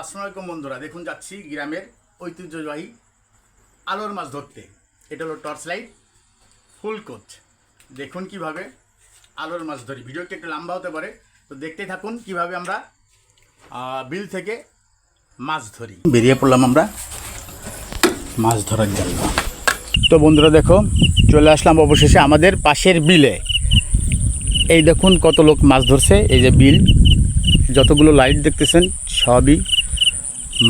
আসসালামু আলাইকুম বন্ধুরা, দেখুন যাচ্ছি গ্রামের ঐতিহ্যবাহী আলোর মাছ ধরতে। এটা হলো টর্চ লাইট ফুল কোচ দেখুন কীভাবে আলোর মাছ ধরি। ভিডিওটি একটু লম্বা হতে পারে, তো দেখতে থাকুন কীভাবে আমরা বিল থেকে মাছ ধরি। বেরিয়ে পড়লাম আমরা মাছ ধরার জন্য। তো বন্ধুরা দেখো, চলে আসলাম অবশেষে আমাদের পাশের বিলে। এই দেখুন কত লোক মাছ ধরছে, এই যে বিল। যতগুলো লাইট দেখতেছেন, সবই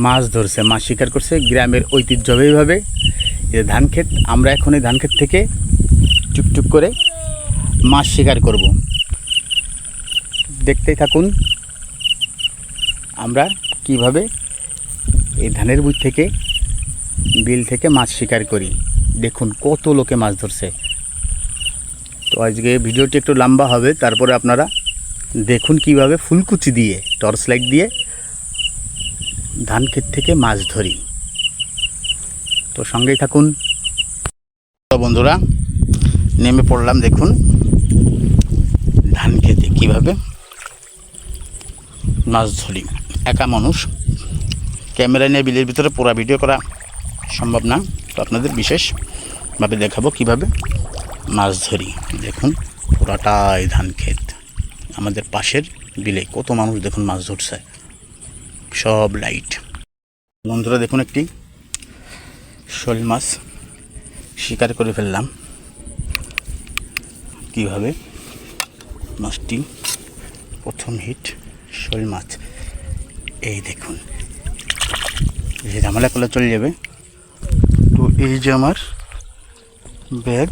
মাছ ধরছে, মাছ শিকার করছে গ্রামের ঐতিহ্যবাহীভাবে। যে ধান ক্ষেত আমরা এখন এই ধান ক্ষেত থেকে টুকটুক করে মাছ শিকার করব। দেখতেই থাকুন, আমরা কীভাবে এই ধানের বুঝ থেকে, বিল থেকে মাছ শিকার করি। দেখুন কত লোকে মাছ ধরছে। তো আজকে ভিডিওটি একটু লম্বা হবে, তারপরে আপনারা দেখুন কীভাবে ফুলকুচি দিয়ে, টর্চ লাইট দিয়ে ধান ক্ষেত থেকে মাছ ধরি। তো সঙ্গেই থাকুন। বন্ধুরা, নেমে পড়লাম দেখুন, ধান খেতে কীভাবে মাছ ধরি। একা মানুষ। ক্যামেরা নিয়ে বিলের ভিতরে পুরো ভিডিও করা সম্ভব না। তো আপনাদের বিশেষভাবে দেখাবো কীভাবে মাছ ধরি। দেখুন, পুরাটাই ধান ক্ষেত। আমাদের পাশের বিলে কত মানুষ দেখুন মাছ ধরছে। সব লাইট বন্ধুরা, দেখুন একটি শোল মাছ শিকার করে ফেললাম। কীভাবে মাছটি প্রথম হিট শোল মাছ। এই দেখুন, এই ঝামেলা করলে চলে যাবে। তো এই যে আমার ব্যাগ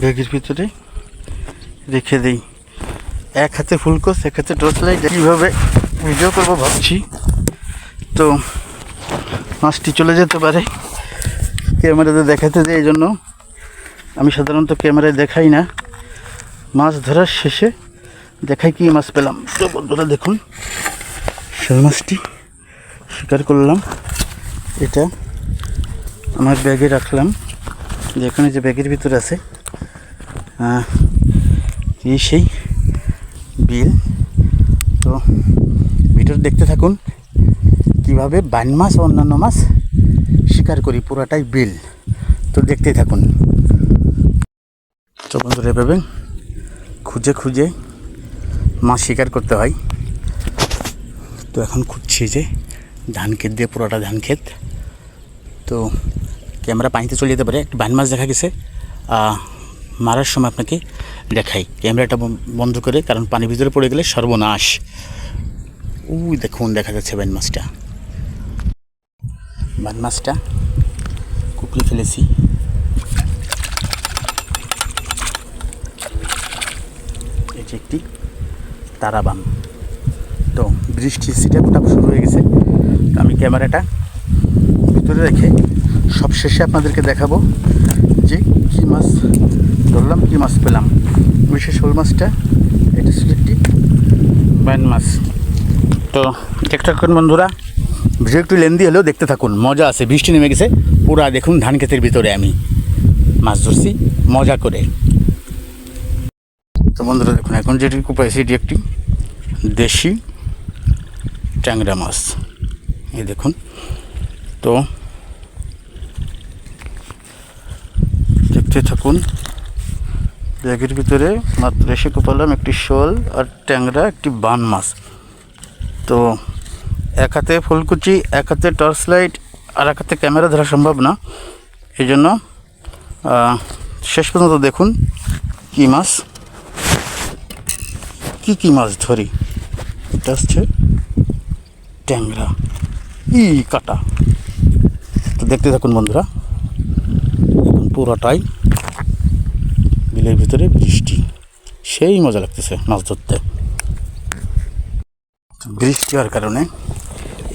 ব্যাগের ভিতরে রেখে দিই। এক হাতে ফুলকোস এক হাতে টর্চ লাইট কীভাবে ভিডিও করব ভাবছি। তো মাছটি চলে যেতে পারে। ক্যামেরাতে দেখাতে দেয় এই জন্য। আমি সাধারণত ক্যামেরায় দেখাই না। মাছ ধরার শেষে দেখাই কি মাছ পেলাম। তো বন্ধুরা দেখুন শোল মাছটি শিকার করলাম। এটা আমার ব্যাগে রাখলাম। যেখানে যে ব্যাগের ভিতরে আছে। এই সেই বিল। তো ভিডিও দেখতে থাকুন। কীভাবে বান মাছ, অন্যান্য মাছ শিকার করি, পুরাটাই বিল। তো দেখতেই থাকুন। তো বন্ধুরা, এভাবে খুঁজে খুঁজে মাছ শিকার করতে হয়। তো এখন খুঁজছি যে ধান ক্ষেত দিয়ে পুরোটা ধান ক্ষেত। তো ক্যামেরা পানিতে চলে যেতে পারে। একটা বান মাছ দেখা গেছে। মারার সময় আপনাকে দেখাই। ক্যামেরাটা বন- বন্ধ করে, কারণ পানির ভিতরে পড়ে গেলে সর্বনাশ। উই, দেখুন, দেখা যাচ্ছে বান মাছটা বান মাছটা কুপিয়ে ফেলেছি। এটি একটি তারাবান। তো বৃষ্টি সিটে ফোটা শুরু হয়ে গেছে। আমি ক্যামেরাটা ভিতরে রেখে সব শেষে আপনাদেরকে দেখাবো যে কী মাছ ধরলাম, কী মাছ পেলাম। বিশেষ শোল মাছটা, এটা ছিল একটি বাইন মাছ তো দেখতে থাকুন বন্ধুরা। ভিডিও একটু লেন্দি হলেও দেখতে থাকুন। মজা আছে, বৃষ্টি নেমে গেছে। পুরা দেখুন ধান ক্ষেতের ভিতরে আমি। মাছ ধরছি, মজা করে। তো বন্ধুরা, দেখুন, এখন যেটুকু পাইছি এটি একটি দেশি ট্যাংরা মাছ। এই দেখুন। তো দেখতে থাকুন। ব্যাগের ভিতরে মাত্র এসে কোপালাম একটি শোল আর ট্যাংরা একটি বান মাছ। তো এক হাতে ফুলকুচি, এক হাতে টর্চ লাইট আর এক হাতে ক্যামেরা ধরা সম্ভব না। এই জন্য শেষ পর্যন্ত দেখুন কী মাছ। কি কি মাছ ধরি। এটা হচ্ছে ট্যাংরা। ই, কাটা। তো দেখতে থাকুন বন্ধুরা। এখন পুরোটাই। বিলের ভিতরে বৃষ্টি। সেই মজা লাগতেছে মাছ ধরতে। বৃষ্টি হওয়ার কারণে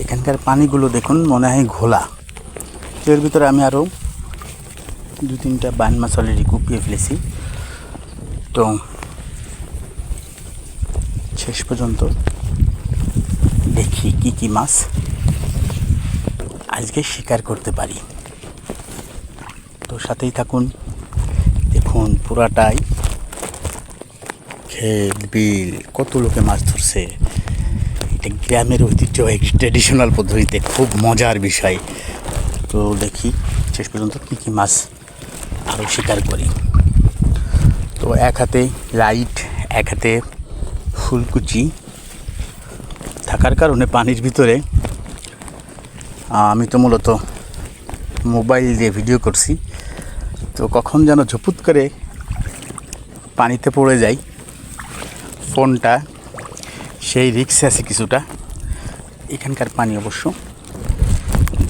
এখানকার পানিগুলো দেখুন মনে হয় ঘোলা। এর ভিতরে আমি আরও দু তিনটা বান মাছ অলরেডি কুপিয়ে ফেলেছি। তো শেষ পর্যন্ত দেখি কি কি মাছ আজকে শিকার করতে পারি। তো সাথেই থাকুন। দেখুন পুরাটাই। ক্ষেত বিল, কত লোকে মাছ ধরছে। একটা গ্রামের ঐতিহ্যবাহী ট্রেডিশনাল পদ্ধতিতে খুব মজার বিষয়। তো দেখি, শেষ পর্যন্ত কী কী মাছ আরও শিকার করি। তো এক হাতে লাইট এক হাতে ফুলকুচি। থাকার কারণে পানির ভিতরে আমি তো মূলত মোবাইল দিয়ে ভিডিও করছি। তো কখন যেন ঝপুত করে পানিতে পড়ে যাই। ফোনটা সেই রিক্সে আছে কিছুটা। এখানকার পানি অবশ্য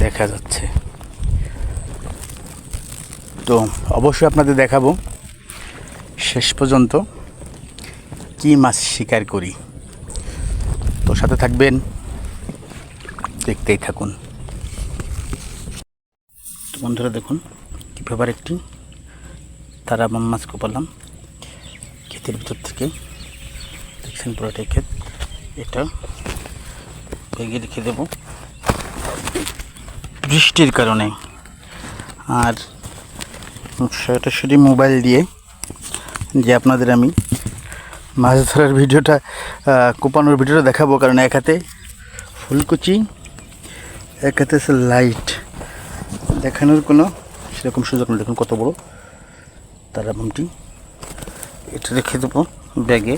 দেখা যাচ্ছে। তো অবশ্যই আপনাদের দেখাবো। শেষ পর্যন্ত কি মাছ শিকার করি। তো সাথে থাকবেন, দেখতেই থাকুন। তো বন্ধুরা দেখুন কীভাবে একটি। তারা মাছ কোপালাম। ক্ষেতের ভিতর থেকে। দেখছেন পুরোটাই ক্ষেত। এটা। ভেঙে রেখে দেবো। বৃষ্টির কারণে। আর সরাসরি মোবাইল দিয়ে, যে আপনাদের আমি মাছ ধরার ভিডিওটা কোপানোর ভিডিওটা দেখাবো, কারণ এক হাতে ফুলকুচি, এক হাতে লাইট। দেখানোর কোনো সেরকম সুযোগ নেই। দেখুন কত বড় তারা বামটি এটা রেখে দেবো ব্যাগে।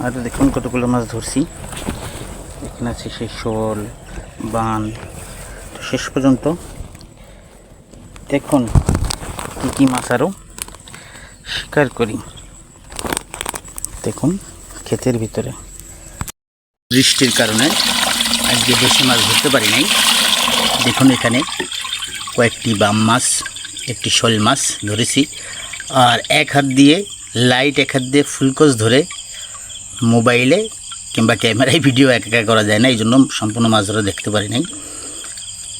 আর দেখুন কতগুলো মাছ ধরছি। এখানে আছে সেই শোল, বান। তো শেষ পর্যন্ত দেখুন কী কী মাছ আরও শিকার করি। দেখুন ক্ষেতের ভিতরে। বৃষ্টির কারণে আজকে বেশি মাছ ধরতে পারি নাই। দেখুন এখানে কয়েকটি বাম মাছ, একটি শোল মাছ ধরেছি। আর এক হাত দিয়ে, লাইট এক হাত দিয়ে ফুলকোস ধরে মোবাইলে কিংবা ক্যামেরায় ভিডিও এক একা করা যায় না এই জন্য সম্পূর্ণ মাছ ধরা দেখতে পারি নাই।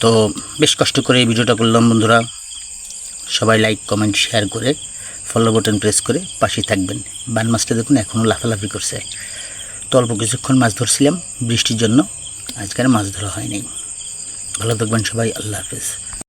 তো বেশ কষ্ট করে এই ভিডিওটা করলাম বন্ধুরা। সবাই লাইক কমেন্ট শেয়ার করে ফলো বাটন প্রেস করে পাশেই থাকবেন। বান মাছটা দেখুন, এখনও লাফালাফি করছে। তো অল্প কিছুক্ষণ মাছ ধরছিলাম বৃষ্টির জন্য আজকাল মাছ ধরা হয়নি। ভালো থাকবেন সবাই, আল্লাহ হাফেজ।